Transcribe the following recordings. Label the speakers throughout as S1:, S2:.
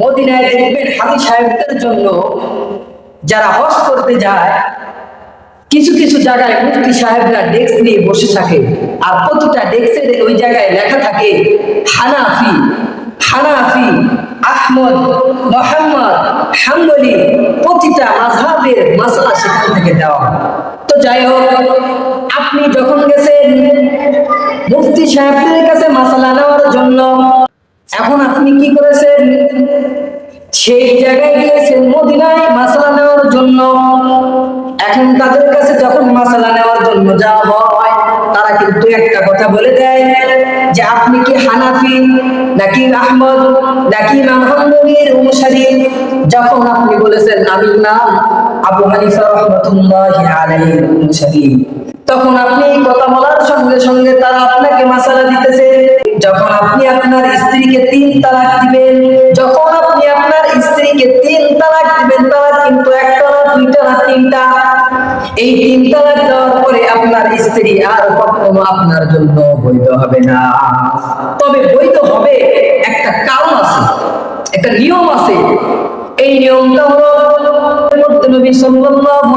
S1: মদিনায় দেখবেন হাজি সাহেবদের জন্য যারা হজ করতে যায়, কিছু কিছু জায়গায় মুফতি সাহেবরা ডেস্ক নিয়ে বসে থাকে। আর প্রতিটা ডেস্কের ওই জায়গায় লেখা থাকে, হানাফি হানাফি, আহমদ, মোহাম্মদ, হাম্বলি, প্রতিটা মাঝহাবের মাসলা সেখান থেকে দেওয়া তো যাই হোক, আপনি যখন গেছেন, মুফতি সাহেবদের এখন আপনি কি করেছেন? সেই জায়গায় গিয়েছেন মদিনায় মাসালা নেওয়ার জন্য। এখন তাদের কাছে যখন মাসালা নেওয়ার জন্য যাওয়া হয়, তারা কিন্তু একটা কথা বলে দেয় যে, আপনি কি হানাফি নাকি আহমদ নাকি ইমাম হাম্বলির অনুসারী? যখন আপনি বলেছেন, আমি নাম আবু হানিফা রহমতুল্লাহ আলাইহির অনুসারী। তখন আপনি কথা বলার সঙ্গে সঙ্গে তারা আপনাকে মাসালা দিতেছে। যখন আপনি আপনার স্ত্রীকে তিন তালাক দিবেন। যখন আপনি আপনার স্ত্রীকে তিন তালাক দিবেন, তালাক কিন্তু একটা না দুইটা না তিনটা। এই তিন তালাক দেওয়ার পরে আপনার স্ত্রী আর কখনো আপনার জন্য বৈধ হবে না। তবে বৈধ হবে একটা কারণ আছে, একটা নিয়ম আছে। এই নিয়মটা হলো নবী সাল্লাল্লাহু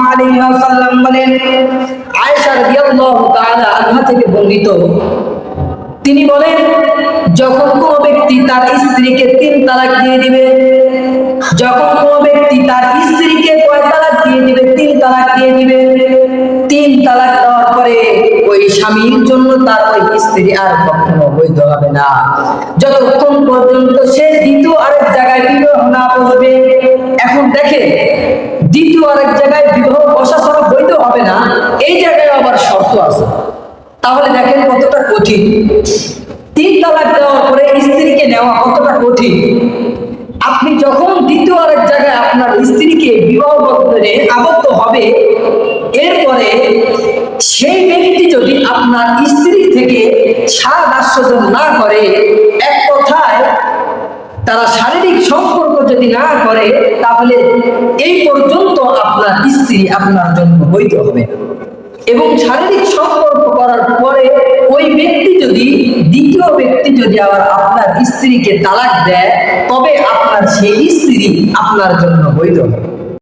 S1: রাদিয়াল্লাহু তাআলা আনহা থেকে বর্ণিত তিনি বলেন, যখন কোন ব্যক্তি তার স্ত্রীকে তিন তালাক দিয়ে দিবে, যখন কোন ব্যক্তি তার স্ত্রীকে কয় তালাক দিয়ে দিবে, তিন তালাক দিয়ে দিবে, তিন তালাক দেওয়ার পরে ওই স্বামীর জন্য তার ওই স্ত্রী আর কখনো বৈধ হবে না। যতক্ষণ পর্যন্ত সে দ্বিতীয় আরেক জায়গায় বিবাহ না বসবে, এখন দেখে দ্বিতীয় আরেক জায়গায় বিবাহ বসা ছাড়া বৈধ হবে না এই জায়গায় আবার শর্ত আছে তাহলে দেখেন কতটা কঠিন। তিন তালাক দেওয়ার পরে স্ত্রীকে নেওয়া কতটা কঠিন? আপনি যখন দ্বিতীয় আরেক জায়গায় আপনার স্ত্রীকে বিবাহ বন্ধনে আবদ্ধ হবে, এরপরে সেই ব্যক্তি যদি আপনার স্ত্রী থেকে সাত আশ্বাসন না করে, এক কথায় তারা শারীরিক সম্পর্ক যদি না করে, তাহলে এই পর্যন্ত আপনার স্ত্রী আপনার জন্য বৈধ হবে এবং শারীরিক সম্পর্ক করার পরে ওই ব্যক্তি যদি, দ্বিতীয় ব্যক্তি যদি আবার আপনার স্ত্রীকে তালাক দেয়, তবে আপনার সেই স্ত্রী আপনার জন্য বৈধ